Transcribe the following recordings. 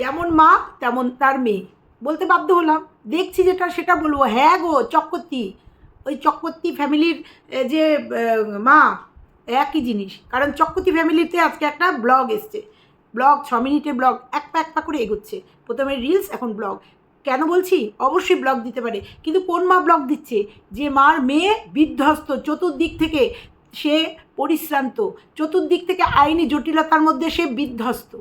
যেমন মা, তেমন তার মেয়ে। বলতে বাধ্য হলাম। দেখছি যেটা, সেটা বলব। হ্যাঁ গো, চক্রবর্তী। ওই চক্রবর্তী ফ্যামিলির যে মা, একই জিনিস। কারণ চক্রবর্তী ফ্যামিলিতে আজকে একটা ব্লগ এসছে। ব্লগ ছ মিনিটের ব্লগ এক পা এক পা করে এগোচ্ছে। প্রথমে রিলস এখন ব্লগ কেন বলছি? অবশ্যই ব্লগ দিতে পারে। কিন্তু কোন মা ব্লগ দিচ্ছে? যে মার মেয়ে বিধ্বস্ত, চতুর্দিক থেকে সে পরিশ্রান্ত, চতুর্দিক থেকে আইনি জটিলতার মধ্যে সে বিধ্বস্ত।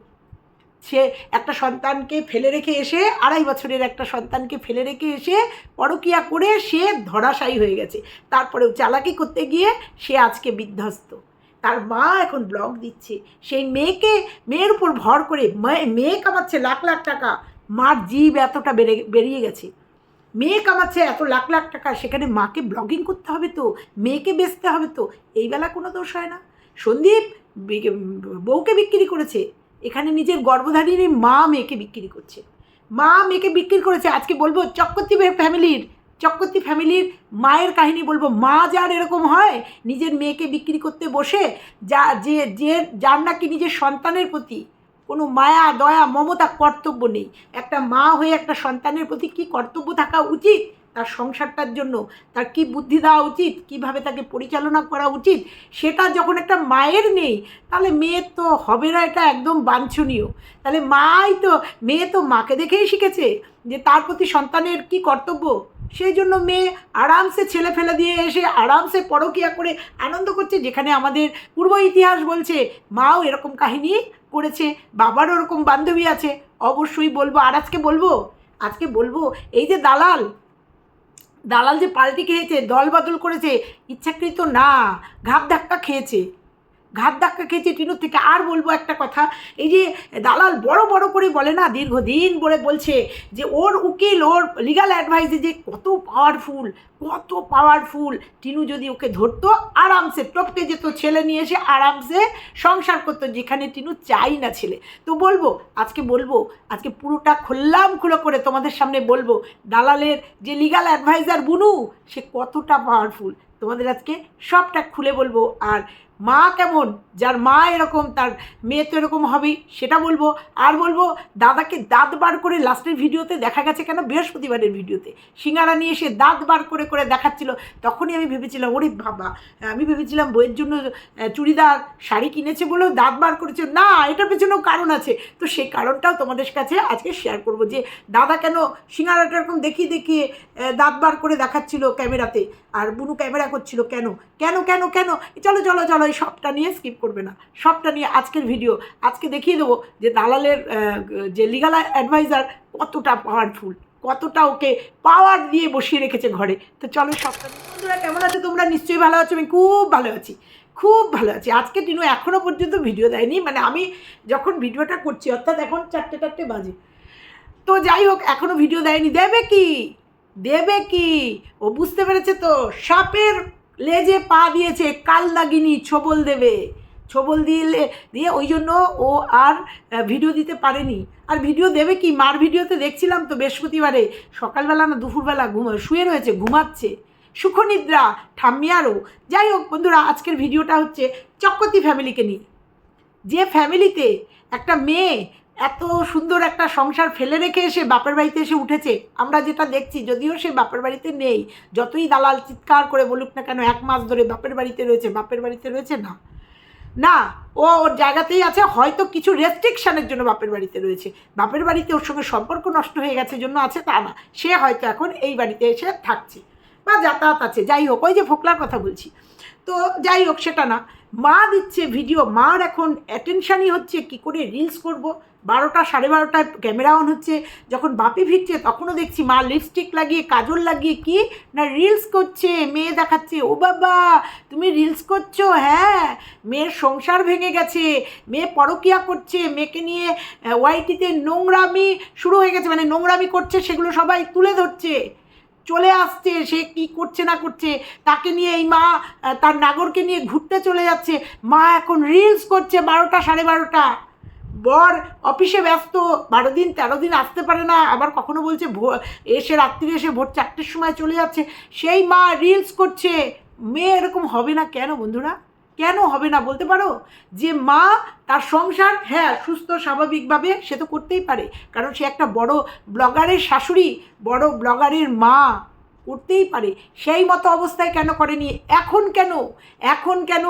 সে একটা সন্তানকে ফেলে রেখে এসে, আড়াই বছরের একটা সন্তানকে ফেলে রেখে এসে পরকিয়া করে সে ধরাশায়ী হয়ে গেছে। তারপরেও চালাকি করতে গিয়ে সে আজকে বিধ্বস্ত। তার মা এখন ব্লগ দিচ্ছে। সেই মেয়েকে, মেয়ের উপর ভর করে মেয়ে- কামাচ্ছে লাখ লাখ টাকা। মার জীব এতটা বেড়ে, বেরিয়ে গেছে। মেয়ে কামাচ্ছে এত লাখ লাখ টাকা, সেখানে মাকে ব্লগিং করতে হবে তো, মেয়েকে বেচতে হবে তো, এই বেলা কোনো দোষ হয় না। সন্দীপ বউকে বিক্রি করেছে। এখানে নিজের গর্ভধারিণী মা মেয়েকে বিক্রি করছে। মা মেয়েকে বিক্রি করেছে, আজকে বলব চক্রবর্তী ফ্যামিলির চক্রবর্তী ফ্যামিলির মায়ের কাহিনী বলব। মা যার এরকম হয়, নিজের মেয়েকে বিক্রি করতে বসে, যা যে যে যার নাকি নিজের সন্তানের প্রতি কোনো মায়া, দয়া, মমতা কর্তব্য নেই। একটা মা হয়ে একটা সন্তানের প্রতি কি কর্তব্য থাকা উচিত? তার সংসারটার জন্য তার কি বুদ্ধি দেওয়া উচিত, কীভাবে তাকে পরিচালনা করা উচিত, সেটা যখন একটা মায়ের নেই, তাহলে মেয়ের তো হবে না এটা একদম বাঞ্ছনীয়। তাহলে মাই তো, মেয়ে তো মাকে দেখেই শিখেছে যে তার প্রতি সন্তানের কি কর্তব্য। সেই জন্য মেয়ে আরামসে ছেলে ফেলে দিয়ে এসে আরামসে পরকিয়া করে আনন্দ করছে, যেখানে আমাদের পূর্ব ইতিহাস বলছে, মাও এরকম কাহিনী করেছে, বাবারও ওরকম বান্ধবী আছে। অবশ্যই বলব, আর আজকে বলব আজকে বলব, এই যে দালাল দালাল যে পাল্টি খেয়েছে দল বদল করেছে ইচ্ছাকৃত না ঘাপ ধাক্কা খেয়েছে। ঘাত ধাক্কা খেয়েছে টিনুর থেকে। আর বলব একটা কথা, এই যে দালাল বড় বড় করে বলে না, দীর্ঘদিন বলে বলছে যে ওর উকিল, ওর লিগাল অ্যাডভাইসে যে কত পাওয়ারফুল কত পাওয়ারফুল টিনু যদি ওকে ধরতো, আরামসে টপকে যেত, ছেলে নিয়ে এসে আরামসে সংসার করতো, যেখানে টিনু চাই না ছেলে। তো বলব, আজকে বলব, আজকে পুরোটা খুললাম খুলো করে তোমাদের সামনে বলব, দালালের যে লিগাল অ্যাডভাইজার বুনু, সে কতটা পাওয়ারফুল তোমাদের আজকে সবটা খুলে বলব, আর মা কেমন? যার মা এরকম, তার মেয়ে তো এরকম হবেই, সেটা বলব। আর বলব, দাদাকে দাঁত বার করে লাস্টের ভিডিওতে দেখা গেছে কেন? বৃহস্পতিবারের ভিডিওতে। সিঙ্গারা নিয়ে এসে দাঁত বার করে করে দেখাচ্ছিল। তখনই আমি ভেবেছিলাম, ওরে বাবা। আমি ভেবেছিলাম বইয়ের জন্য চুড়িদার, শাড়ি কিনেছে বলেও দাঁত বার করেছে। না এটার পেছনেও কারণ আছে। তো সেই কারণটাও তোমাদের কাছে আজকে শেয়ার করব যে, দাদা কেন সিঙ্গারাটা এরকম দেখিয়ে দেখিয়ে দাঁত বার করে দেখাচ্ছিল ক্যামেরাতে? আর বুনু ক্যামেরা করছিল কেন? কেন কেন কেন? চলো চলো চলো এই সবটা নিয়ে স্কিপ করবে না। সবটা নিয়ে আজকের ভিডিও আজকে দেখিয়ে দেবো যে দালালের যে লিগাল অ্যাডভাইজার কতটা পাওয়ারফুল কতটা ওকে পাওয়ার দিয়ে বসিয়ে রেখেছে ঘরে। তো চলো সবটা বন্ধুরা, কেমন আছো তোমরা? নিশ্চয়ই ভালো আছো। আমি খুব ভালো আছি। খুব ভালো আছি। আজকে টিনু এখনও পর্যন্ত ভিডিও দেয়নি। মানে আমি যখন ভিডিওটা করছি, অর্থাৎ এখন চারটে চারটে বাজে। তো যাই হোক এখনও ভিডিও দেয়নি। দেবে কি? দেবে কি? ও বুঝতে পেরেছে তো? সাপের লেজে পা দিয়েছে, কাল লাগিনি ছবল দেবে। ছবল দিলে দিয়ে ওই জন্য ও আর ভিডিও দিতে পারেনি। আর ভিডিও দেবে কি? মার ভিডিওতে দেখছিলাম তো বৃহস্পতিবারে। সকালবেলা না দুপুরবেলা ঘুম, শুয়ে রয়েছে, ঘুমাচ্ছে। সুখনিদ্রা, ঠাম্মি আরও যাই হোক বন্ধুরা, আজকের ভিডিওটা হচ্ছে চক্রতি ফ্যামিলিকে নিয়ে। যে ফ্যামিলিতে একটা মেয়ে এত সুন্দর একটা সংসার ফেলে রেখে এসে বাপের বাড়িতে এসে উঠেছে। আমরা যেটা দেখছি, যদিও সে বাপের বাড়িতে নেই, যতই দালাল চিৎকার করে বলুক না কেন, এক মাস ধরে বাপের বাড়িতে রয়েছে, বাপের বাড়িতে রয়েছে না। না, ও ওর জায়গাতেই আছে, হয়তো কিছু রেস্ট্রিকশানের জন্য বাপের বাড়িতে রয়েছে। বাপের বাড়িতে ওর সঙ্গে সম্পর্ক নষ্ট হয়ে গেছে জন্য আছে তা না। সে হয়তো এখন এই বাড়িতে এসে থাকছে বা যাতায়াত আছে। যাই হোক, ওই যে ফোকলার কথা বলছি। তো যাই হোক, সেটা না। মা দিচ্ছে ভিডিও মার এখন অ্যাটেনশানই হচ্ছে, কি করে রিলস করব? বারোটা, সাড়ে বারোটায় ক্যামেরা অন হচ্ছে। যখন বাপি ফিরছে, তখনও দেখছি মা লিপস্টিক লাগিয়ে, কাজল লাগিয়ে কি না রিলস করছে, মেয়ে দেখাচ্ছে। ও বাবা, তুমি রিলস করছ? হ্যাঁ মেয়ের সংসার ভেঙে গেছে, মেয়ে পরকিয়া করছে, মেয়েকে নিয়ে ওয়াইটিতে নোংরামি শুরু হয়ে গেছে। মানে নোংরামি করছে, সেগুলো সবাই তুলে ধরছে। চলে আসছে, সে কি করছে না করছে, তাকে নিয়ে এই মা তার নাগরকে নিয়ে ঘুরতে চলে যাচ্ছে। মা এখন রিলস করছে বারোটা, সাড়ে বারোটা। বর অফিসে ব্যস্ত, বারো দিন, তেরো দিন আসতে পারে না, আবার কখনো বলছে এসে রাত্রি এসে ভোর চারটের সময় চলে যাচ্ছে। সেই মা রিলস করছে। মেয়ে এরকম হবে না কেন বন্ধুরা? কেন হবে না বলতে পারো? যে মা তার সংসার হ্যাঁ সুস্থ, স্বাভাবিকভাবে সে তো করতেই পারে। কারণ সে একটা বড় ব্লগারের শাশুড়ি, বড় ব্লগারের মা। করতেই পারে। সেই মতো অবস্থায় কেন করেনি? এখন কেন? এখন কেন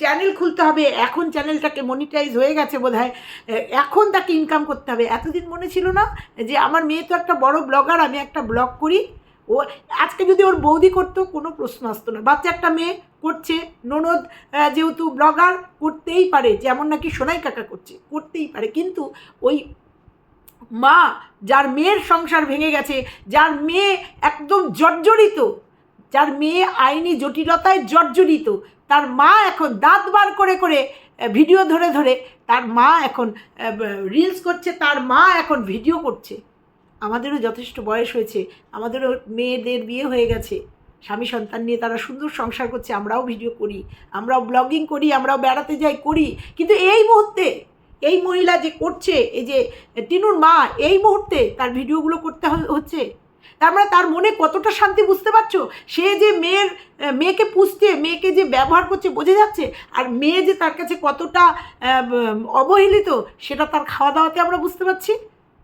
চ্যানেল খুলতে হবে? এখন চ্যানেলটাকে মনিটাইজ হয়ে গেছে বোধ এখন তাকে ইনকাম করতে হবে। এতদিন মনে ছিল না যে আমার মেয়ে তো একটা বড় ব্লগার আমি একটা ব্লগ করি। ও, আজকে যদি ওর বৌদি করতো, কোনো প্রশ্ন আসতো না। বাচ্চা একটা মেয়ে করছে, ননদ যেহেতু ব্লগার করতেই পারে। যেমন নাকি সোনাই কাকা করছে, করতেই পারে। কিন্তু ওই মা, যার মেয়ের সংসার ভেঙে গেছে, যার মেয়ে একদম জর্জরিত, যার মেয়ে আইনি জটিলতায় জর্জরিত, তার মা এখন দাঁত বার করে করে ভিডিও ধরে ধরে, তার মা এখন রিলস করছে, তার মা এখন ভিডিও করছে। আমাদেরও যথেষ্ট বয়স হয়েছে, আমাদেরও মেয়েদের বিয়ে হয়ে গেছে। স্বামী সন্তান নিয়ে তারা সুন্দর সংসার করছে, আমরাও ভিডিও করি, আমরাও ব্লগিং করি, আমরাও বেড়াতে যাই, করি। কিন্তু এই মুহূর্তে এই মহিলা যে করছে, এই যে টিনুর মা, এই মুহূর্তে তার ভিডিওগুলো করতে হচ্ছে। তার মানে তার মনে কতটা শান্তি বুঝতে পারছ? সে যে মেয়ের, মেয়েকে পুষছে, মেয়েকে যে ব্যবহার করছে বোঝা যাচ্ছে, আর মেয়ে যে তার কাছে কতটা অবহেলিত, সেটা তার খাওয়া দাওয়াতে আমরা বুঝতে পারছি?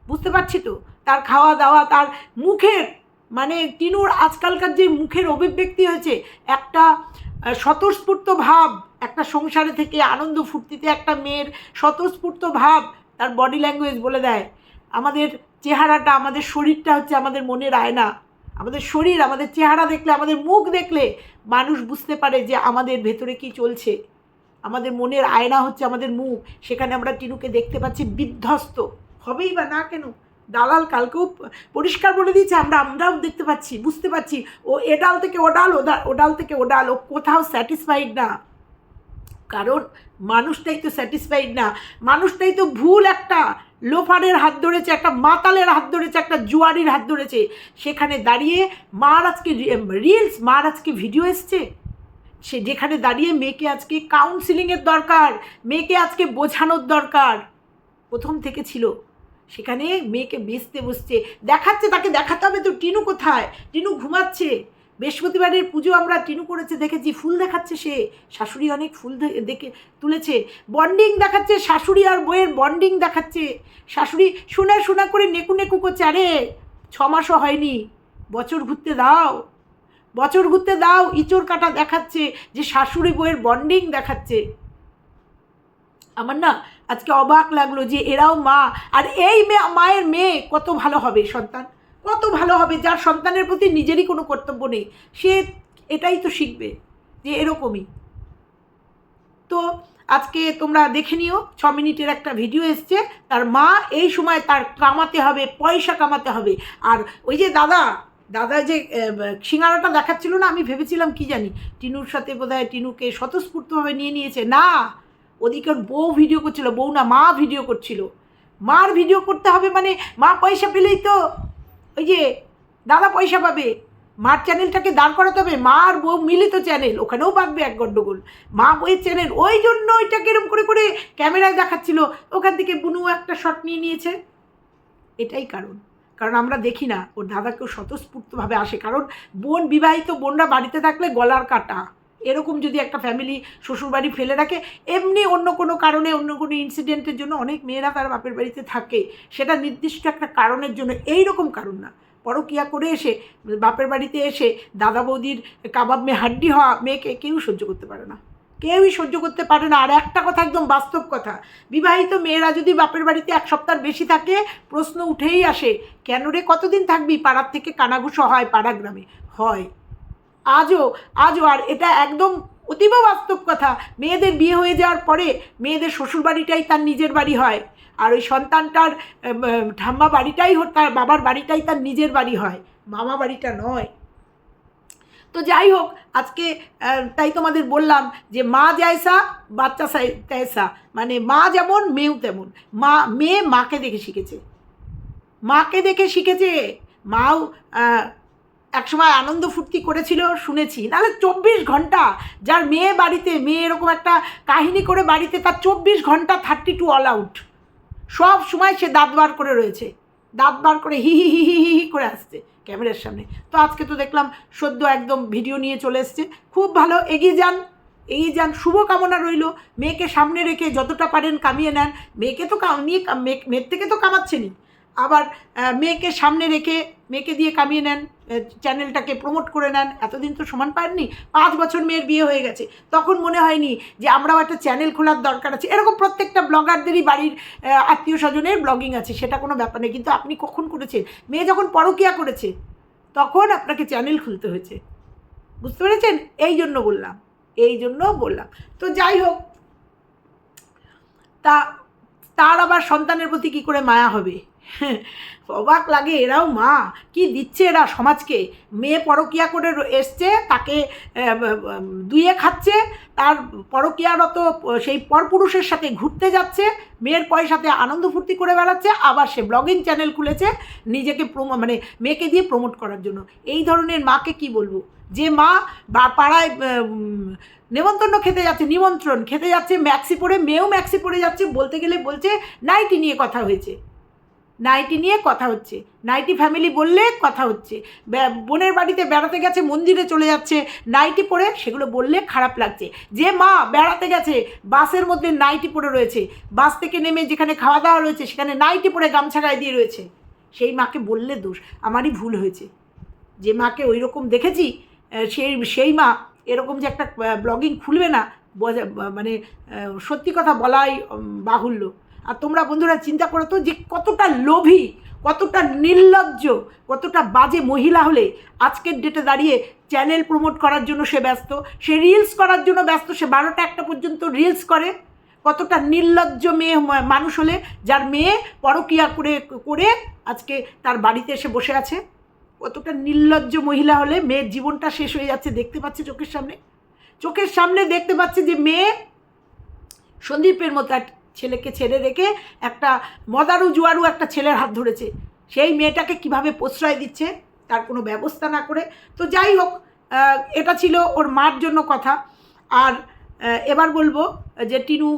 বুঝতে পারছি তো? তার খাওয়া দাওয়া তার মুখের মানে টিনুর আজকালকার যে মুখের অভিব্যক্তি হয়েছে, একটা স্বতঃস্ফূর্ত ভাব, একটা সংসারে থেকে আনন্দ ফুর্তিতে একটা মেয়ের স্বতঃস্ফূর্ত ভাব তার বডি ল্যাঙ্গুয়েজ বলে দেয়। আমাদের চেহারাটা, আমাদের শরীরটা হচ্ছে আমাদের মনের আয়না। আমাদের শরীর, আমাদের চেহারা দেখলে, আমাদের মুখ দেখলে মানুষ বুঝতে পারে যে আমাদের ভেতরে কি চলছে। আমাদের মনের আয়না হচ্ছে আমাদের মুখ। সেখানে আমরা টিনুকে দেখতে পাচ্ছি বিধ্বস্ত। হবেই বা না কেন? দালাল কালকেও পরিষ্কার বলে দিয়েছে, আমরা, আমরাও দেখতে পাচ্ছি, বুঝতে পারছি ও, এ ডাল থেকে ও ডাল ও ডাল থেকে ও ডাল, ও কোথাও স্যাটিসফাইড না। কারণ মানুষটাই তো স্যাটিসফাইড না। মানুষটাই তো ভুল একটা লোফারের হাত ধরেছে, একটা মাতালের হাত ধরেছে, একটা জুয়ারির হাত ধরেছে। সেখানে দাঁড়িয়ে মার আজকে রিলস মার আজকে ভিডিও এসছে। সে যেখানে দাঁড়িয়ে মেয়েকে আজকে কাউন্সিলিংয়ের দরকার, মেয়েকে আজকে বোঝানোর দরকার। প্রথম থেকে ছিল। সেখানে মেয়েকে বেচতে বসছে। দেখাচ্ছে, তাকে দেখাতে হবে তো টিনু কোথায়? টিনু ঘুমাচ্ছে। বৃহস্পতিবারের পুজো আমরা টিনু করেছে, দেখেছি, ফুল দেখাচ্ছে সে। শাশুড়ি অনেক ফুল দেখে, তুলেছে। বন্ডিং দেখাচ্ছে শাশুড়ি আর বইয়ের বন্ডিং দেখাচ্ছে। শাশুড়ি শোনা শোনা করে নেকু নেকু করছে, আরে ছ মাসও হয়নি। বছর ঘুরতে দাও। বছর ঘুরতে দাও, ইঁচড় কাটা দেখাচ্ছে যে শাশুড়ি বইয়ের বন্ডিং দেখাচ্ছে। আমার না আজকে অবাক লাগল যে এরাও মা, আর এই মেয়ে মায়ের মেয়ে কত ভালো হবে সন্তান। কত ভালো হবে, যার সন্তানের প্রতি নিজেরই কোনো কর্তব্য নেই। সে এটাই তো শিখবে যে এরকমই। তো আজকে তোমরা দেখে নিও, ছ মিনিটের একটা ভিডিও এসছে। তার মা এই সময় তার কামাতে হবে, পয়সা কামাতে হবে। আর ওই যে দাদা দাদা যে সিঙ্গারাটা দেখাচ্ছিল না, আমি ভেবেছিলাম কি জানি। টিনুর সাথে বোধহয় টিনুকে স্বতঃস্ফূর্তভাবে নিয়ে নিয়েছে। না ওদিকে বউ ভিডিও করছিল, বউ না মা ভিডিও করছিল। মার ভিডিও করতে হবে মানে মা পয়সা পেলেই তো ওই যে দাদা পয়সা পাবে। মার চ্যানেলটাকে দাঁড় করাতে হবে, মা আর বউ মিলিত চ্যানেল, ওখানেও বাঁধবে এক গণ্ডগোল মা বইয়ের চ্যানেল, ওই জন্য ওইটাকে এরম করে করে ক্যামেরায় দেখাচ্ছিল। ওখান থেকে বুনু একটা শট নিয়ে নিয়েছে। এটাই কারণ। কারণ আমরা দেখি না, ওর দাদাকেও স্বতঃস্ফূর্তভাবে আসে। কারণ বোন, বিবাহিত বোনরা বাড়িতে থাকলে গলার কাটা। এরকম যদি একটা ফ্যামিলি শ্বশুরবাড়ি ফেলে রাখে, এমনি অন্য কোনো কারণে, অন্য কোনো ইনসিডেন্টের জন্য অনেক মেয়েরা তার বাপের বাড়িতে থাকে। সেটা নির্দিষ্ট একটা কারণের জন্য এই রকম কারণ না। পরকিয়া করে এসে, বাপের বাড়িতে এসে দাদা বৌদির কাবাব মেয়ে হাড্ডি হওয়া মেয়েকে কেউ সহ্য করতে পারে না। কেউই সহ্য করতে পারে না। আর একটা কথা একদম বাস্তব কথা, বিবাহিত মেয়েরা যদি বাপের বাড়িতে এক সপ্তাহ বেশি থাকে, প্রশ্ন উঠেই আসে, কেন রে, কতদিন থাকবি? পাড়ার থেকে কানাঘুষো হয় পাড়া গ্রামে হয়। আজও আজও, আর এটা একদম অতীব বাস্তব কথা। মেয়েদের বিয়ে হয়ে যাওয়ার পরে মেয়েদের শ্বশুরবাড়িটাই তার নিজের বাড়ি হয়। আর ওই সন্তানটার ঠাম্মা বাড়িটাই তার বাবার বাড়িটাই তার নিজের বাড়ি হয়। মামা বাড়িটা নয়। তো যাই হোক, আজকে তাই তোমাদের বললাম যে মা যায়সা বাচ্চা তেসা। মানে মা যেমন, মেয়েও তেমন। মা, মেয়ে মাকে দেখে শিখেছে। মাকে দেখে শিখেছে। মাও একসময় আনন্দ ফুর্তি করেছিল, শুনেছি। নাহলে চব্বিশ ঘণ্টা যার মেয়ে বাড়িতে, মেয়ে এরকম একটা কাহিনী করে বাড়িতে, তার চব্বিশ ঘণ্টা থার্টি টু অল আউট সব সময় সে দাঁত বার করে রয়েছে। দাঁত বার করে হি হি হি হি হি করে আসছে ক্যামেরার সামনে। তো আজকে তো দেখলাম সদ্য একদম ভিডিও নিয়ে চলে এসছে। খুব ভালো, এগিয়ে যান এই যান, শুভকামনা রইল। মেয়েকে সামনে রেখে যতটা পারেন কামিয়ে নেন। মেয়েকে তো নিয়ে মেয়ের থেকে তো কামাচ্ছেনই। আবার মেয়েকে সামনে রেখে, মেয়েকে দিয়ে কামিয়ে নেন। চ্যানেলটাকে প্রমোট করে নেন। এতদিন তো সমান পাননি, পাঁচ বছর মেয়ের বিয়ে হয়ে গেছে। তখন মনে হয়নি যে আমরাও একটা চ্যানেল খোলার দরকার আছে। এরকম প্রত্যেকটা ব্লগারদেরই বাড়ির আত্মীয় স্বজনের ব্লগিং আছে, সেটা কোনো ব্যাপার নেই। কিন্তু আপনি কখন করেছেন? মেয়ে যখন পরকিয়া করেছে, তখন আপনাকে চ্যানেল খুলতে হয়েছে। বুঝতে পেরেছেন? এই জন্য বললাম, এই জন্য বললাম। তো যাই হোক, তা, তার আবার সন্তানের প্রতি কী করে মায়া হবে? অবাক লাগে এরাও মা। কি দিচ্ছে এরা সমাজকে? মেয়ে পরকিয়া করে এসছে, তাকে দুইয়ে খাচ্ছে, তার পরকিয়ারত সেই পরপুরুষের সাথে ঘুরতে যাচ্ছে, মেয়ের পয়সাতে আনন্দ ফুর্তি করে বেড়াচ্ছে, আবার সে ব্লগিং চ্যানেল খুলেছে নিজেকে প্রমো মানে মেয়েকে দিয়ে প্রমোট করার জন্য। এই ধরনের মাকে কি বলব? যে মা বা পাড়ায় নেমন্তন্ন খেতে যাচ্ছে, নিমন্ত্রণ, খেতে যাচ্ছে ম্যাক্সি পরে, মেয়েও ম্যাক্সি পরে যাচ্ছে, বলতে গেলে বলছে, নাইটি নিয়ে কথা হয়েছে। নাইটি নিয়ে কথা হচ্ছে। নাইটি ফ্যামিলি বললে কথা হচ্ছে। বোনের বাড়িতে বেড়াতে গেছে, মন্দিরে চলে যাচ্ছে, নাইটি পরে সেগুলো বললে খারাপ লাগছে। যে মা বেড়াতে গেছে, বাসের মধ্যে নাইটি পরে রয়েছে, বাস থেকে নেমে যেখানে খাওয়া দাওয়া রয়েছে, সেখানে নাইটি পরে গামছা গায়ে দিয়ে রয়েছে। সেই মাকে বললে দোষ, আমারই ভুল হয়েছে। যে মাকে ওই রকম দেখেছি সেই সেই মা এরকম যে একটা ব্লগিং খুলবে না মানে সত্যি কথা বলাই বাহুল্য। আর তোমরা বন্ধুরা চিন্তা করো তো যে কতটা লোভী, কতটা নির্লজ্জ, কতটা বাজে মহিলা হলে আজকের ডেটে দাঁড়িয়ে চ্যানেল প্রমোট করার জন্য সে ব্যস্ত, সে রিলস করার জন্য ব্যস্ত, সে বারোটা একটা পর্যন্ত রিলস করে। কতটা নির্লজ্জ মেয়ে মানুষ হলে যার মেয়ে পরকিয়া করে করে আজকে তার বাড়িতে এসে বসে আছে। কতটা নির্লজ্জ মহিলা হলে মেয়ের জীবনটা শেষ হয়ে যাচ্ছে দেখতে পাচ্ছে চোখের সামনে। চোখের সামনে দেখতে পাচ্ছে যে মেয়ে সন্দীপের মতো ছেলেকে ছেড়ে রেখে একটা মদারু জুয়ারু একটা ছেলের হাত ধরেছে। সেই মেয়েটাকে কীভাবে প্রশ্রয় দিচ্ছে তার কোনো ব্যবস্থা না করে। তো যাই হোক এটা ছিল ওর মার জন্য কথা। আর এবার বলব যে টিনু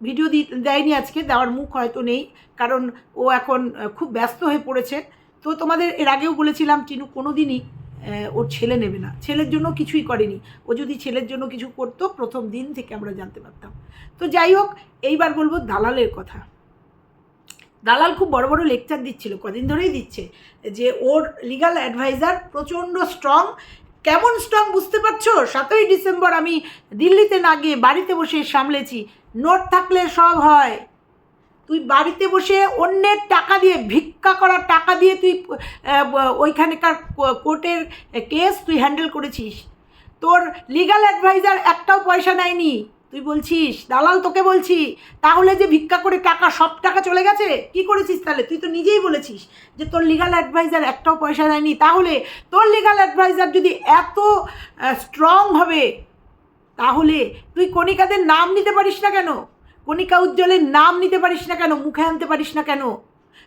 ভিডিও দি, দেয়নি আজকে, দেওয়ার মুখ হয়তো নেই। কারণ ও এখন খুব ব্যস্ত হয়ে পড়েছে। তো তোমাদের এর আগেও বলেছিলাম, টিনু কোনো দিনই ওর ছেলে নেবে না। ছেলের জন্য কিছুই করেনি। ও যদি ছেলের জন্য কিছু করতো, প্রথম দিন থেকে আমরা জানতে পারতাম। তো যাই হোক, এইবার বলব দালালের কথা। দালাল খুব বড় বড় লেকচার দিচ্ছিল, কদিন ধরেই দিচ্ছে, যে ওর লিগাল অ্যাডভাইজার প্রচণ্ড স্ট্রং কেমন স্ট্রং বুঝতে পারছ? সাতই ডিসেম্বর আমি দিল্লিতে না গিয়ে বাড়িতে বসে সামলেছি। নোট থাকলে সব হয়। তুই বাড়িতে বসে অন্যের টাকা দিয়ে, ভিক্ষা করার টাকা দিয়ে তুই ওইখানকার কোর্টের কেস তুই হ্যান্ডেল করেছিস। তোর লিগাল অ্যাডভাইজার একটাও পয়সা নেয়নি। তুই বলছিস, দালাল তোকে বলছি, তাহলে যে ভিক্ষা করে টাকা, সব টাকা চলে গেছে? কি করেছিস তাহলে? তুই তো নিজেই বলেছিস যে তোর লিগাল অ্যাডভাইজার একটাও পয়সা নেয়নি। তাহলে তোর লিগাল অ্যাডভাইজার যদি এত স্ট্রং হবে, তাহলে তুই কণিকাদের নাম নিতে পারিস না কেন? কণিকা উজ্জ্বলের নাম নিতে পারিস না কেন? মুখে আনতে পারিস না কেন?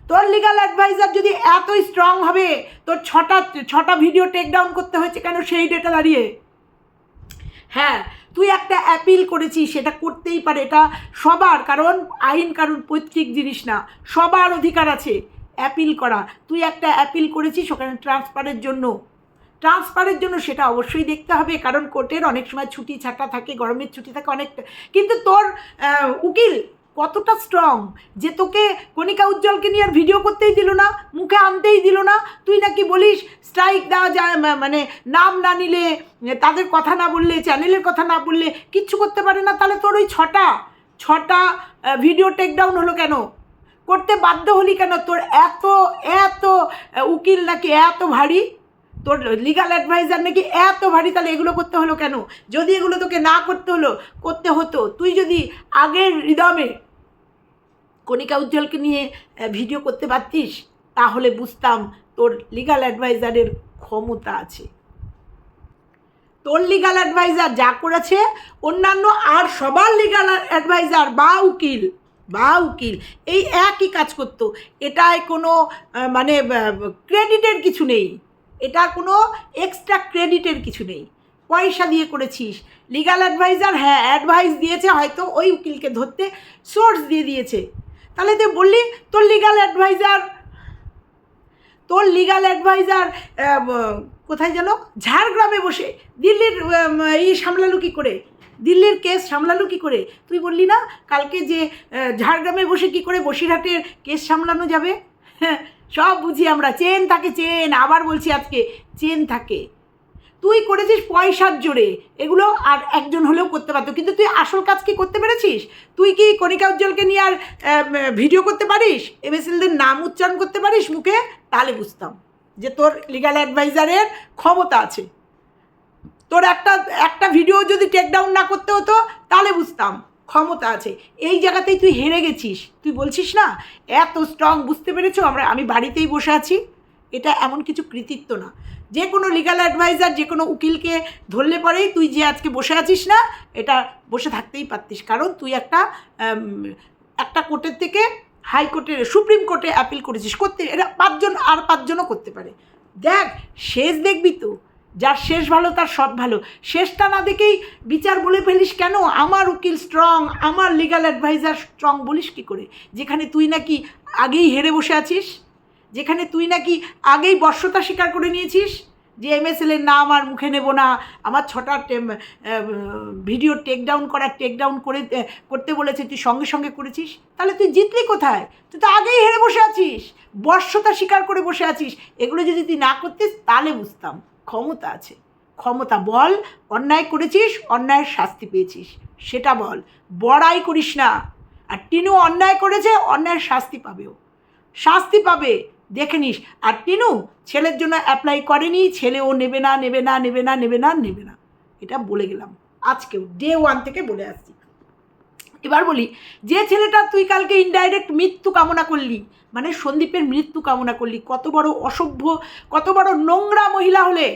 তোর লিগাল অ্যাডভাইজার যদি এতই স্ট্রং হবে, তোর ছটা ছটা ভিডিও টেক ডাউন করতে হয়েছে কেন সেই ডেটা দাঁড়িয়ে? হ্যাঁ তুই একটা অ্যাপিল করেছিস, সেটা করতেই পারে। এটা সবার, কারণ আইন কারণ পৈতৃক জিনিস না, সবার অধিকার আছে। অ্যাপিল করা। তুই একটা অ্যাপিল করেছিস ওখানে ট্রান্সফারের জন্য। ট্রান্সফারের জন্য সেটা অবশ্যই দেখতে হবে, কারণ কোর্টের অনেক সময় ছুটি ছাটা থাকে, গরমের ছুটি থাকে অনেকটা কিন্তু তোর উকিল কতটা স্ট্রং যে তোকে কণিকা উজ্জ্বলকে নিয়ে আর ভিডিও করতেই দিল না, মুখে আনতেই দিল না, তুই নাকি বলিস স্ট্রাইক দেওয়া যায় মানে নাম না নিলে, তাদের কথা না বললে চ্যানেলের কথা না বললে কিচ্ছু করতে পারে না, তাহলে তোর ওই ছটা ছটা ভিডিও টেকডাউন হলো কেন? করতে বাধ্য হলি কেন? তোর এত এত উকিল নাকি এত ভারী? তোর লিগাল অ্যাডভাইজার নাকি এত ভারী, তাহলে এগুলো করতে হলো কেন? যদি এগুলো তোকে না করতে হলো, করতে হতো। তুই যদি আগের রিদমে কণিকা উজ্জ্বলকে নিয়ে ভিডিও করতে পারতিস, তাহলে বুঝতাম তোর লিগাল অ্যাডভাইজারের ক্ষমতা আছে। তোর লিগাল অ্যাডভাইজার যা করেছে, অন্যান্য আর সবার লিগাল অ্যাডভাইজার বা উকিল বা উকিল, এই একই কাজ করতো। এটায় কোনো মানে ক্রেডিটের কিছু নেই। এটা কোনো এক্সট্রা ক্রেডিটের কিছু নেই। পয়সা দিয়ে করেছিস। লিগাল অ্যাডভাইজার হ্যাঁ অ্যাডভাইস দিয়েছে, হয়তো ওই উকিলকে ধরতে সোর্স দিয়ে দিয়েছে। তাহলে তুই বললি, তোর লিগাল অ্যাডভাইজার তোর লিগাল অ্যাডভাইজার কোথায় যেন? ঝাড়গ্রামে বসে, দিল্লির ই সামলালো কী করে? দিল্লির কেস সামলালো কী করে? তুই বললি না, কালকে যে ঝাড়গ্রামে বসে কি করে বসিরহাটের কেস সামলানো যাবে? হ্যাঁ সব বুঝি আমরা, চেন থাকে, চেন, আবার বলছি আজকে, চেন থাকে। তুই করেছিস পয়সার জোরে, এগুলো আর একজন হলেও করতে পারতো, কিন্তু তুই আসল কাজ কি করতে পেরেছিস? তুই কি কণিকা উজ্জ্বলকে নিয়ে আর ভিডিও করতে পারিস? এমএসএলদের নাম উচ্চারণ করতে পারিস মুখে? তাহলে বুঝতাম যে তোর লিগাল অ্যাডভাইজারের ক্ষমতা আছে। তোর একটা একটা ভিডিও যদি টেক ডাউন না করতে হতো, তাহলে বুঝতাম। ক্ষমতা আছে। এই জায়গাতেই তুই হেরে গেছিস। তুই বলছিস না, এত স্ট্রং বুঝতে পেরেছ আমরা, আমি বাড়িতেই বসে আছি। এটা এমন কিছু কৃতিত্ব না। যে কোনো লিগাল অ্যাডভাইজার যে কোনো উকিলকে ধরলে পরেই তুই যে আজকে বসে আছিস না, এটা বসে থাকতেই পারতিস। কারণ তুই একটা একটা কোর্টের থেকে হাইকোর্টের সুপ্রিম কোর্টে অ্যাপিল করেছিস। করতে, এটা পাঁচজন আর পাঁচজনও করতে পারে। দেখ, শেষ দেখবি তো। যার শেষ ভালো, তার সব ভালো। শেষটা না দেখেই বিচার বলে ফেলিস কেন? আমার উকিল স্ট্রং আমার লিগাল অ্যাডভাইজার স্ট্রং বলিস কি করে? যেখানে তুই নাকি আগেই হেরে বসে আছিস? যেখানে তুই নাকি আগেই বর্ষতা স্বীকার করে নিয়েছিস? যে এম এমএসএলের নাম আর মুখে নেব না। আমার ছটা ভিডিও টেক ডাউন করার টেক ডাউন করে করতে বলেছে, তুই সঙ্গে সঙ্গে করেছিস? তাহলে তুই জিতলি কোথায়? তুই তো আগেই হেরে বসে আছিস। বর্ষতা স্বীকার করে বসে আছিস। এগুলো যদি তুই না করতিস, তাহলে বুঝতাম। ক্ষমতা আছে। ক্ষমতা বল, অন্যায় করেছিস, অন্যায়ের শাস্তি পেয়েছিস। সেটা বল, বড়াই করিস না। আর টিনু অন্যায় করেছে, অন্যায়ের শাস্তি পাবেও। শাস্তি পাবে, দেখে নিস। আর টিনু ছেলের জন্য অ্যাপ্লাই করেনি ছেলে ও নেবে না নেবে না নেবে না নেবে না নেবে না। এটা বলে গেলাম আজকেও ডে ওয়ান থেকে বলে আসছি। এবার বলি, যে ছেলেটা তুই কালকে ইনডাইরেক্ট মৃত্যু কামনা করলি মানে সন্দীপের মৃত্যু কামনা করলি। কত বড় অসভ্য, কত বড় নোংরা মহিলা হলে।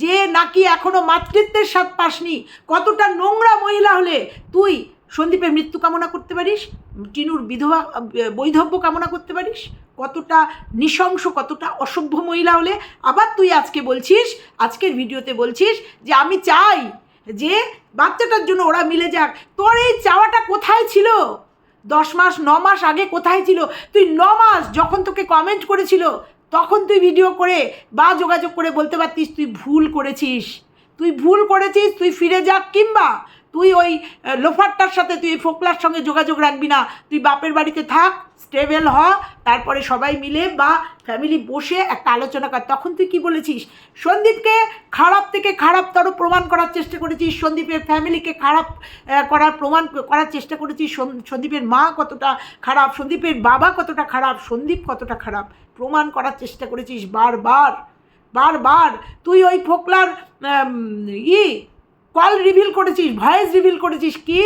যে নাকি এখনও মাতৃত্বের স্বাদ পাসনি, কতটা নোংরা মহিলা হলে তুই সন্দীপের মৃত্যু কামনা করতে পারিস? টিনুর বিধবা, বৈধব্য কামনা করতে পারিস? কতটা নৃশংস, কতটা অসভ্য মহিলা হলে। আবার তুই আজকে বলছিস, আজকের ভিডিওতে বলছিস যে আমি চাই যে বাচ্চাটার জন্য ওরা মিলে যাক। তোর এই চাওয়াটা কোথায় ছিল? দশ মাস, ন মাস আগে কোথায় ছিল? তুই ন মাস যখন তোকে কমেন্ট করেছিল, তখন তুই ভিডিও করে বা যোগাযোগ করে বলতে পারতিস তুই ভুল করেছিস। তুই ভুল করেছিস, তুই ফিরে যাক কিংবা তুই ওই লোফারটার সাথে তুই ফোকলার সঙ্গে যোগাযোগ রাখবি না। তুই বাপের বাড়িতে থাক, স্টেবল হ, তারপরে সবাই মিলে বা ফ্যামিলি বসে একটা আলোচনা কর। তখন তুই কি বলেছিস? সন্দীপকে খারাপ থেকে খারাপতর প্রমাণ করার চেষ্টা করেছিস, সন্দীপের ফ্যামিলিকে খারাপ করার প্রমাণ করার চেষ্টা করেছিস, সন- সন্দীপের মা কতটা খারাপ, সন্দীপের বাবা কতটা খারাপ, সন্দীপ কতটা খারাপ প্রমাণ করার চেষ্টা করেছিস বারবার বারবার। তুই ওই ফোকলার ই কল রিভিল করেছিস, ভয়েস রিভিল করেছিস কি?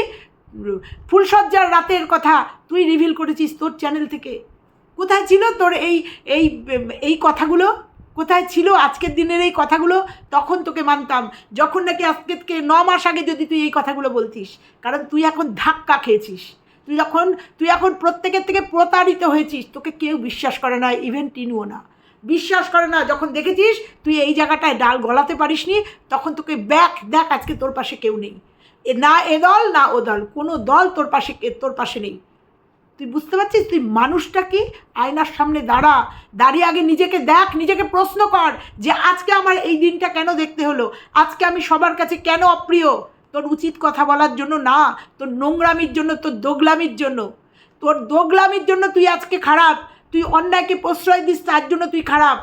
ফুলসজ্জার রাতের কথা তুই রিভিল করেছিস তোর চ্যানেল থেকে। কোথায় ছিল তোর এই এই এই কথাগুলো? কোথায় ছিল আজকের দিনের এই কথাগুলো? তখন তোকে মানতাম। যখন নাকি আজকে ন মাস আগে যদি তুই এই কথাগুলো বলতিস, কারণ তুই এখন ধাক্কা খেয়েছিস। তুই যখন, তুই এখন প্রত্যেকের থেকে প্রতারিত হয়েছিস, তোকে কেউ বিশ্বাস করে না, ইভেন টিনুও না। বিশ্বাস করে না, যখন দেখেছিস তুই এই জায়গাটায় ডাল গলাতে পারিসনি, তখন তোকে ব্যাক দেখ আজকে তোর পাশে কেউ নেই। না এ দল, না ও দল, কোনো দল তোর পাশে তোর পাশে নেই। তুই বুঝতে পারছিস? তুই মানুষটা কি? আয়নার সামনে দাঁড়া, দাঁড়িয়ে আগে নিজেকে দেখ, নিজেকে প্রশ্ন কর যে আজকে আমার এই দিনটা কেন দেখতে হলো? আজকে আমি সবার কাছে কেন অপ্রিয়? তোর উচিত কথা বলার জন্য না, তোর নোংরামির জন্য, তোর দোগলামির জন্য। তোর দোগলামির জন্য তুই আজকে খারাপ। তুই অন্যায়কে প্রশ্রয় দিস, তার জন্য তুই খারাপ।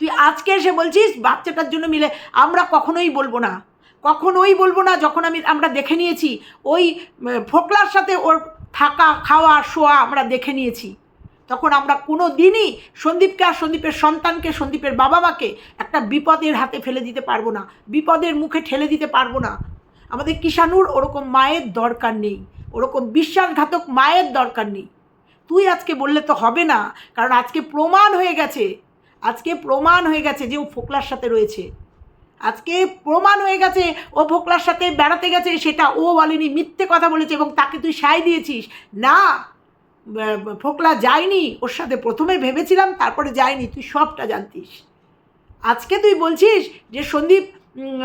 তুই আজকে এসে বলছিস, বাচ্চাটার জন্য মিলে আমরা কখনোই বলব না। কখনোই বলব না যখন আমি, আমরা দেখে নিয়েছি, ওই ফোকলার সাথে ওর থাকা, খাওয়া, শোয়া আমরা দেখে নিয়েছি। তখন আমরা কোনো দিনই সন্দীপকে আর সন্দীপের সন্তানকে, সন্দীপের বাবা মাকে একটা বিপদের হাতে ফেলে দিতে পারব না, বিপদের মুখে ঠেলে দিতে পারব না। আমাদের কিষানুর ওরকম মায়ের দরকার নেই, ওরকম বিশ্বাসঘাতক মায়ের দরকার নেই। তুই আজকে বললে তো হবে না, কারণ আজকে প্রমাণ হয়ে গেছে। আজকে প্রমাণ হয়ে গেছে যে ও ফোকলার সাথে রয়েছে। আজকে প্রমাণ হয়ে গেছে ও ফোকলার সাথে বেড়াতে গেছে, সেটা ও বলেনি, মিথ্যে কথা বলেছে এবং তাকে তুই সাই দিয়েছিস। না ফোকলা যায়নি, ওর সাথে প্রথমে ভেবেছিলাম, তারপরে যায়নি, তুই সবটা জানতিস। আজকে তুই বলছিস যে সন্দীপ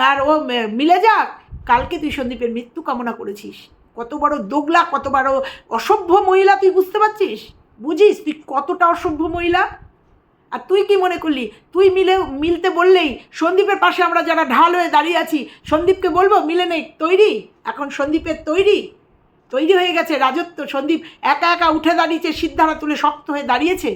আর ও মিলে যাক, কালকে তুই সন্দীপের মৃত্যু কামনা করেছিস। কত বড় দোগলা, কত বড় অসভ্য মহিলা, তুই বুঝতে পারছিস? বুঝিস তুই কতটা অসভ্য মহিলা? আর তুই কি মনে করলি? তুই মিলে, মিলতে বললেই সন্দীপের পাশে আমরা যারা ঢাল হয়ে দাঁড়িয়ে আছি, সন্দীপকে বলব, মিলে নেই, তৈরি। এখন সন্দীপের তৈরি। তৈরি হয়ে গেছে রাজত্ব। সন্দীপ একা একা উঠে দাঁড়িয়েছে, সিদ্ধারা তুলে শক্ত হয়ে দাঁড়িয়েছে।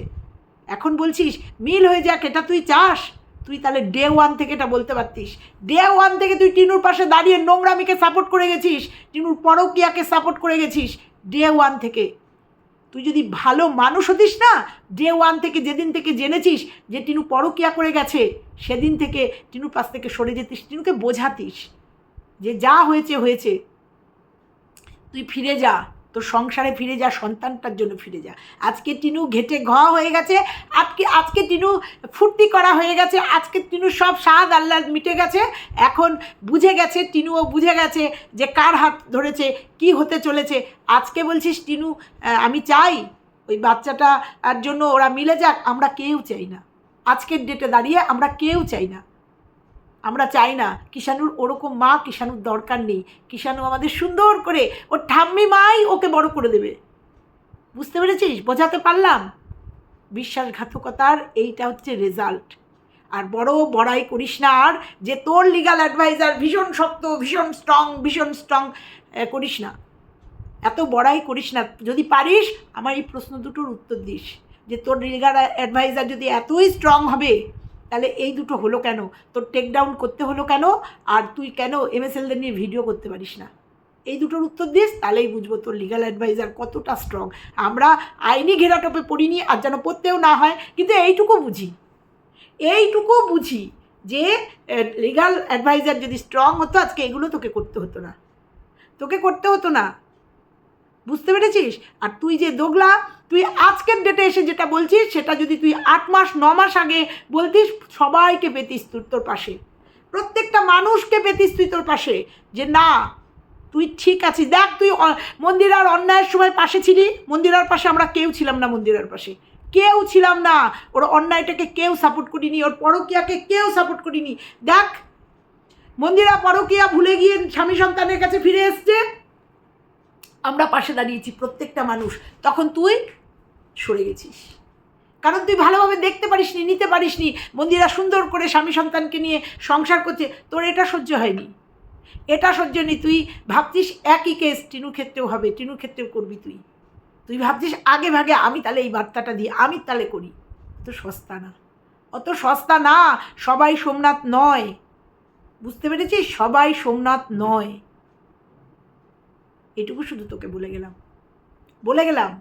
এখন বলছিস, মিল হয়ে যাক, এটা তুই চাস? তুই তাহলে ডে ওয়ান থেকে এটা বলতে পারতিস। ডে ওয়ান থেকে তুই টিনুর পাশে দাঁড়িয়ে নোংরামিকে সাপোর্ট করে গেছিস, টিনুর পরকিয়াকে সাপোর্ট করে গেছিস ডে ওয়ান থেকে। তুই যদি ভালো মানুষ হতিস না ডে ওয়ান থেকে যেদিন থেকে জেনেছিস যে টিনু পরকিয়া করে গেছে, সেদিন থেকে টিনুর পাশ থেকে সরে যেতিস, টিনুকে বোঝাতিস যে যা হয়েছে হয়েছে। তুই ফিরে যা। তোর সংসারে ফিরে যা, সন্তানটার জন্য ফিরে যা। আজকে টিনু ঘেটে ঘ হয়ে গেছে, আজকে আজকে টিনু ফুর্তি করা হয়ে গেছে, আজকে টিনু সব স্বাদ আল্লাহ মিটে গেছে। এখন বুঝে গেছে, টিনুও বুঝে গেছে যে কার হাত ধরেছে, কি হতে চলেছে। আজকে বলছিস, টিনু আমি চাই ওই বাচ্চাটা আর জন্য ওরা মিলে যাক, আমরা কেউ চাই না। আজকের ডেটে দাঁড়িয়ে আমরা কেউ চাই না। আমরা চাই না কিষাণুর ওরকম মা কিষাণুর দরকার নেই। কিষাণু আমাদের সুন্দর করে ওর ঠাম্মি মাই ওকে বড় করে দেবে। বুঝতে পেরেছিস? বোঝাতে পারলাম? বিশ্বাসঘাতকতার এইটা হচ্ছে রেজাল্ট আর বড় বড়াই করিস না আর, যে তোর লিগাল অ্যাডভাইজার ভীষণ শক্ত, ভীষণ স্ট্রং ভীষণ স্ট্রং করিস না। এত বড়াই করিস না। যদি পারিস, আমার এই প্রশ্ন দুটোর উত্তর দিস। যে তোর লিগাল অ্যাডভাইজার যদি এতই স্ট্রং হবে তাহলে এই দুটো হলো কেন? তোর টেক ডাউন করতে হলো কেন? আর তুই কেন এমএসএলদের নিয়ে ভিডিও করতে পারিস না? এই দুটোর উত্তর দিস, তাহলেই বুঝব তোর লিগাল অ্যাডভাইজার কতটা স্ট্রং আমরা আইনি ঘেরাটোপে পড়িনি, আর যেন পড়তেও না হয়, কিন্তু এইটুকু বুঝি। এইটুকু বুঝি যে লিগাল অ্যাডভাইজার যদি স্ট্রং হতো, আজকে এগুলো তোকে করতে হতো না। তোকে করতে হতো না। বুঝতে পেরেছিস? আর তুই যে দোগলা তুই আজকের ডেটে এসে যেটা বলছিস, সেটা যদি তুই আট মাস, ন মাস আগে বলতিস, সবাইকে পেতিস তুই তোর পাশে। প্রত্যেকটা মানুষকে পেতিস তুই তোর পাশে। যে না, তুই ঠিক আছিস। দেখ, তুই মন্দিরার অন্যায়ের সময় পাশে ছিলি, মন্দিরার পাশে আমরা কেউ ছিলাম না মন্দিরার পাশে। কেউ ছিলাম না। ওর অন্যায়টাকে কেউ সাপোর্ট করিনি, ওর পরকিয়াকে কেউ সাপোর্ট করিনি। দেখ, মন্দিরা পরকিয়া ভুলে গিয়ে স্বামী সন্তানের কাছে ফিরে এসছে। আমরা পাশে দাঁড়িয়েছি প্রত্যেকটা মানুষ। তখন তুই সরে গেছিস। কারণ তুই ভালোভাবে দেখতে পারিসনি, নিতে পারিসনি। মন্দিরা সুন্দর করে স্বামী সন্তানকে নিয়ে সংসার করছে। তোর এটা সহ্য হয়নি। এটা সহ্য নেই তুই ভাবছিস একই কেস টিনু ক্ষেত্রেও হবে, টিনু ক্ষেত্রেও করবি তুই। তুই ভাবছিস আগে ভাগে আমি তাহলে এই বার্তাটা দিই, আমি তাহলে করি। অত সস্তা না। অত সস্তা না, সবাই সোমনাথ নয়। বুঝতে পেরেছিস? সবাই সোমনাথ নয়। এটুকু শুধু তোকে বলে গেলাম। বলে গেলাম।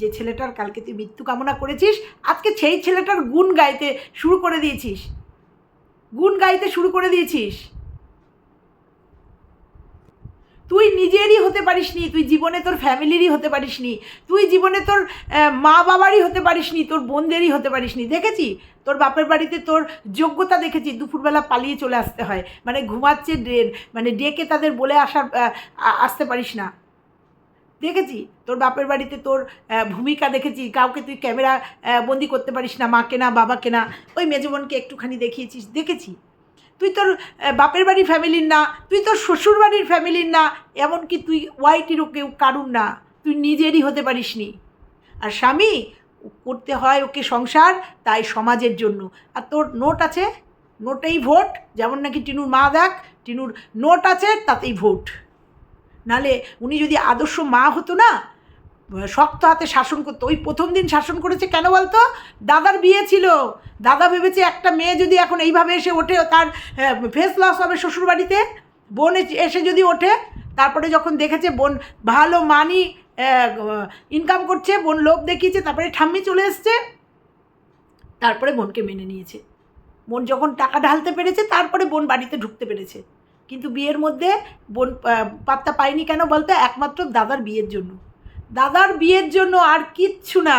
যে ছেলেটার কালকে তুই মৃত্যু কামনা করেছিস, আজকে সেই ছেলেটার গুণ গাইতে শুরু করে দিয়েছিস। গুণ গাইতে শুরু করে দিয়েছিস। তুই নিজেরই হতে পারিস নি তুই জীবনে তোর ফ্যামিলিরই হতে পারিসনি, তুই জীবনে তোর মা বাবারই হতে পারিস নি তোর বোনদেরই হতে পারিস নি দেখেছি? তোর বাপের বাড়িতে তোর যোগ্যতা দেখেছি, দুপুরবেলা পালিয়ে চলে আসতে হয়। মানে ঘুমাচ্ছে মানে ডেকে তাদের বলে আসার আসতে পারিস না। দেখেছি? তোর বাপের বাড়িতে তোর ভূমিকা দেখেছি। কাউকে তুই ক্যামেরা বন্দি করতে পারিস না মাকে না বাবাকে না ওই মেজো বোনকে একটুখানি দেখিয়েছিস, দেখেছি। তুই তোর বাপের বাড়ির ফ্যামিলির না, তুই তোর শ্বশুর বাড়ির ফ্যামিলির না, এমনকি তুই ওয়াইটিরও কেউ কারুর না। তুই নিজেরই হতে পারিসনি। আর স্বামী, করতে হয় ওকে সংসার, তাই সমাজের জন্য। আর তোর নোট আছে? নোটেই ভোট যেমন নাকি টিনুর মা দেখ, টিনুর নোট আছে, তাতেই ভোট নালে উনি যদি আদর্শ মা হতো না, শক্ত হাতে শাসন করতো। ওই প্রথম দিন শাসন করেছে কেন বলতো? দাদার বিয়ে ছিল। দাদা ভেবেছে একটা মেয়ে যদি এখন এইভাবে এসে ওঠে, তার ফেস লস হবে শ্বশুরবাড়িতে। বোন এসে- যদি ওঠে, তারপরে যখন দেখেছে বোন ভালো মানি ইনকাম করছে, বোন লোভ দেখিয়েছে, তারপরে ঠাম্মি চলে এসছে। তারপরে বোনকে মেনে নিয়েছে। বোন যখন টাকা ঢালতে পেরেছে, তারপরে বোন বাড়িতে ঢুকতে পেরেছে। কিন্তু বিয়ের মধ্যে বোন পাত্তা পায়নি কেন বলতো? একমাত্র দাদার বিয়ের জন্য। দাদার বিয়ের জন্য আর কিচ্ছু না।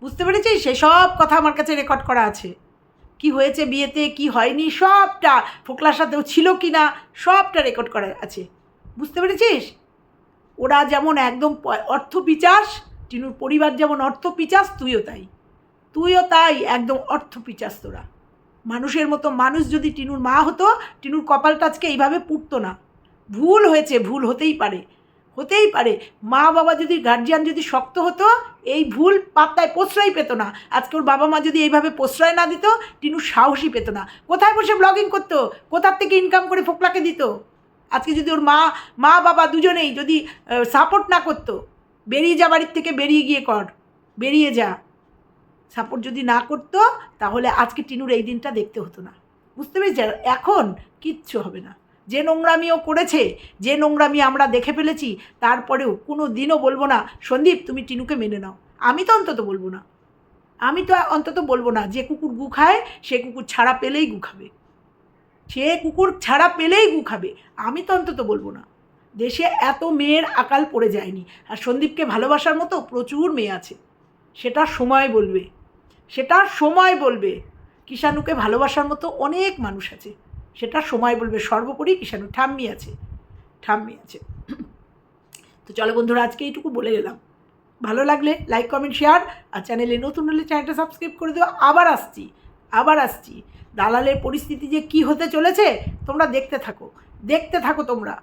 বুঝতে পেরেছিস? সেসব কথা আমার কাছে রেকর্ড করা আছে। কি হয়েছে বিয়েতে? কি হয়নি? সবটা ফোকলার সাথেও ছিল কি না? সবটা রেকর্ড করা আছে। বুঝতে পেরেছিস? ওরা যেমন একদম অর্থ পিচাস, টিনুর পরিবার যেমন অর্থ পিচাস, তুইও তাই। তুইও তাই, একদম অর্থ পিচাস তোরা। মানুষের মতো মানুষ যদি টিনুর মা হতো, টিনুর কপালটা আজকে এইভাবে পুড়তো না। ভুল হয়েছে, ভুল হতেই পারে। হতেই পারে। মা বাবা যদি গার্জিয়ান যদি শক্ত হতো, এই ভুল পাত্তায় প্রশ্রয় পেতো না। আজকে ওর বাবা মা যদি এইভাবে প্রশ্রয় না দিত, টিনু সাহসী পেতো না। কোথায় বসে ব্লগিং করতো? কোথার থেকে ইনকাম করে ফোকলাকে দিত? আজকে যদি ওর মা মা বাবা দুজনেই যদি সাপোর্ট না করতো, বেরিয়ে যা বাড়ির থেকে, বেরিয়ে গিয়ে কর। বেরিয়ে যা। সাপোর্ট যদি না করতো, তাহলে আজকে টিনুর এই দিনটা দেখতে হতো না। বুঝতে পেরেছি? এখন কিচ্ছু হবে না। যে নোংরামিও করেছে, যে নোংরামি আমরা দেখে ফেলেছি, তারপরেও কোনো দিনও বলব না, সন্দীপ, তুমি টিনুকে মেনে নাও। আমি তো অন্তত বলব না। আমি তো অন্তত বলব না, যে কুকুর গু খায়, সে কুকুর ছাড়া পেলেই গু খাবে। সে কুকুর ছাড়া পেলেই গু খাবে, আমি তো অন্তত বলব না। দেশে এত মেয়ের আকাল পড়ে যায়নি, আর সন্দীপকে ভালোবাসার মতো প্রচুর মেয়ে আছে। সেটা সময় বলবে। সেটা সময় বলবে। কিষাণুকে ভালোবাসার মতো অনেক মানুষ আছে। সেটা সময় বলবে। সর্বোপরি কিষাণু ঠাম্মি আছে। ঠাম্মি আছে। তো চলো বন্ধুরা, আজকে এইটুকু বলে গেলাম। ভালো লাগলে লাইক কমেন্ট শেয়ার আর চ্যানেলে নতুন হলে চ্যানেলটা সাবস্ক্রাইব করে দেওয়া আবার আসছি আবার আসছি। দালালের পরিস্থিতি যে কি হতে চলেছে, তোমরা দেখতে থাকো। দেখতে থাকো তোমরা।